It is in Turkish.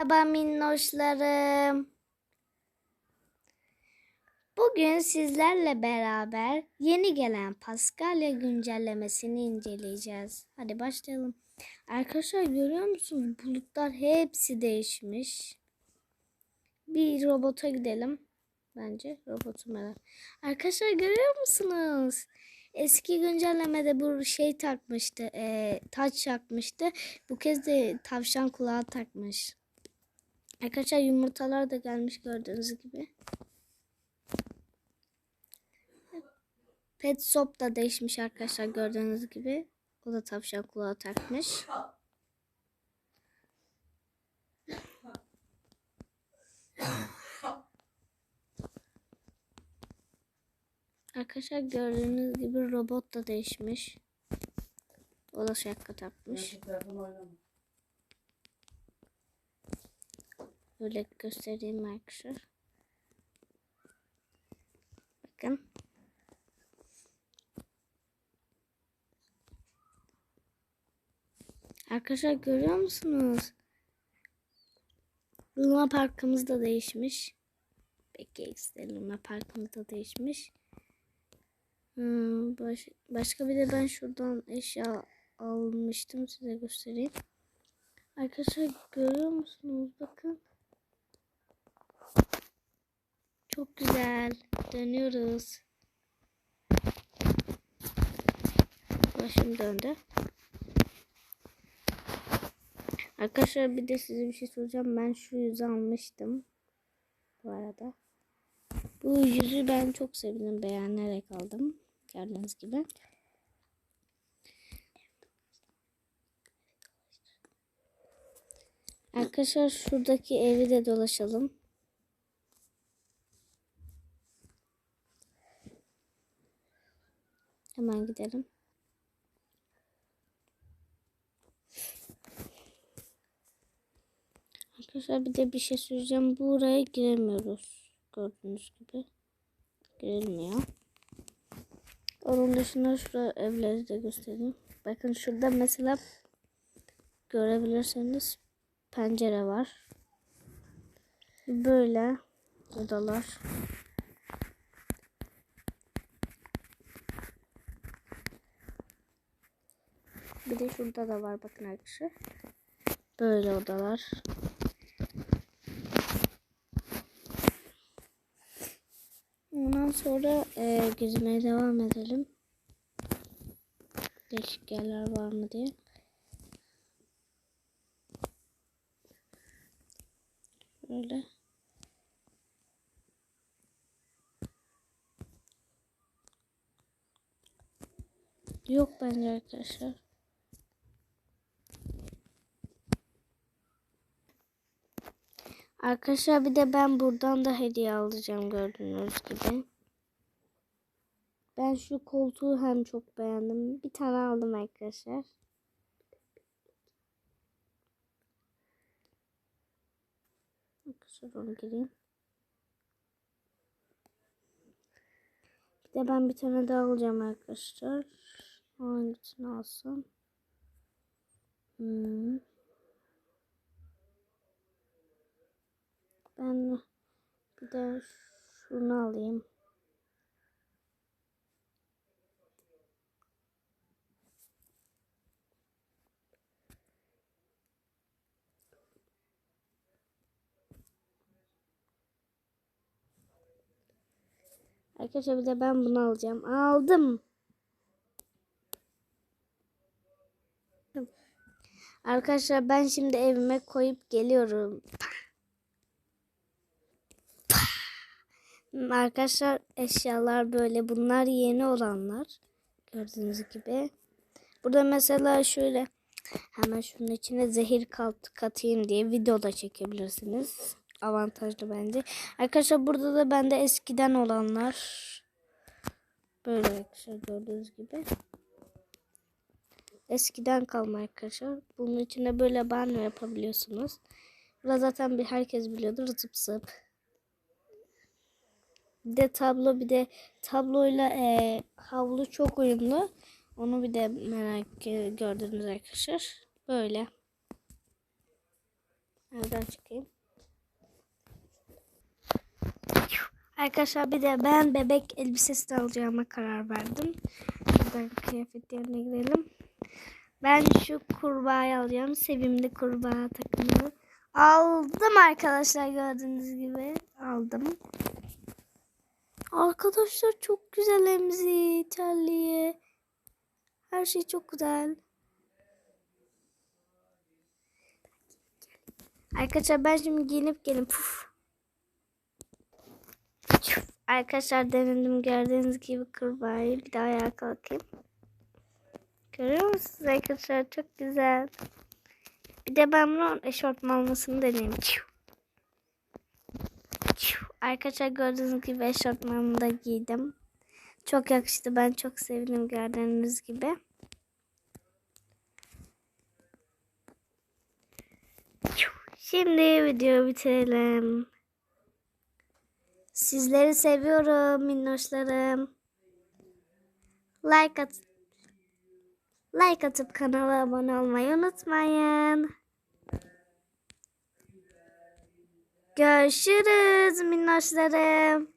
Merhaba minnoşlarım. Bugün sizlerle beraber yeni gelen Paskalya güncellemesini inceleyeceğiz. Hadi başlayalım. Arkadaşlar görüyor musunuz? Bulutlar hepsi değişmiş. Bir robota gidelim. Bence robotu merak. Arkadaşlar görüyor musunuz? Eski güncellemede bu şey takmıştı. E, taç takmıştı. Bu kez de tavşan kulağı takmış. Arkadaşlar yumurtalar da gelmiş gördüğünüz gibi. Pet Shop da değişmiş arkadaşlar gördüğünüz gibi. O da tavşan kulağı takmış. Arkadaşlar gördüğünüz gibi robot da değişmiş. O da şapka takmış. Böyle göstereyim arkadaşlar. Bakın. Arkadaşlar görüyor musunuz? Luna Parkımız da değişmiş. Peki işte Luna Parkımız da değişmiş. Hmm, baş- başka bir de ben şuradan eşya almıştım size göstereyim. Arkadaşlar görüyor musunuz? Bakın. Çok güzel. Dönüyoruz. Başım döndü. Arkadaşlar bir de size bir şey soracağım. Ben şu yüzü almıştım. Bu arada. Bu yüzü ben çok sevdim. Beğenerek aldım. Gördüğünüz gibi. Arkadaşlar şuradaki evi de dolaşalım. Hemen gidelim. Arkadaşlar bir de bir şey söyleyeceğim. Buraya giremiyoruz. Gördüğünüz gibi. Girilmiyor. Onun dışında şurada evleri de göstereyim. Bakın şurada mesela görebilirseniz pencere var. Böyle odalar. Bir de şurada da var bakın arkadaşlar. Böyle odalar. Ondan sonra e, gezmeye devam edelim. Değişik yerler var mı diye. Böyle. Yok bence arkadaşlar. Arkadaşlar bir de ben buradan da hediye alacağım gördüğünüz gibi. Ben şu koltuğu hem çok beğendim. Bir tane aldım arkadaşlar. Arkadaşlar onu gireyim. Bir de ben bir tane daha alacağım arkadaşlar. Hangisini alsam? Hmm. Ben bir de şunu alayım. Arkadaşlar bir de ben bunu alacağım. Aldım. Arkadaşlar ben şimdi evime koyup geliyorum. Arkadaşlar eşyalar böyle. Bunlar yeni olanlar. Gördüğünüz gibi. Burada mesela şöyle hemen şunun içine zehir kat, katayım diye video da çekebilirsiniz. Avantajlı bence. Arkadaşlar burada da bende eskiden olanlar. Böyle arkadaşlar gördüğünüz gibi. Eskiden kalma arkadaşlar. Bunun içine böyle banyo yapabiliyorsunuz. Burada zaten bir herkes biliyordur zıp zıp. Bir de tablo bir de tabloyla e, havlu çok uyumlu. Onu bir de merak e, gördünüz arkadaşlar. Böyle. Nereden çıkayım? Arkadaşlar bir de ben bebek elbisesi alacağıma karar verdim. Buradan kıyafet yerine girelim. Ben şu kurbağayı alacağım. Sevimli kurbağa takımı. Aldım arkadaşlar gördüğünüz gibi. Aldım. Arkadaşlar çok güzel emzi, terliği. Her şey çok güzel. Arkadaşlar ben şimdi giyinip gelin. Puf. Arkadaşlar denedim gördüğünüz gibi kurbağayı. Bir daha ayağa kalkayım. Görüyor musunuz arkadaşlar? Çok güzel. Bir de ben bunun eşortman olmasını deneyeyim. Arkadaşlar gördüğünüz gibi eşortmanımı da giydim. Çok yakıştı. Ben çok sevdim gördüğünüz gibi. Şimdi videoyu bitirelim. Sizleri seviyorum minnoşlarım. Like at Like atıp kanala abone olmayı unutmayın. Görüşürüz minnoşlarım.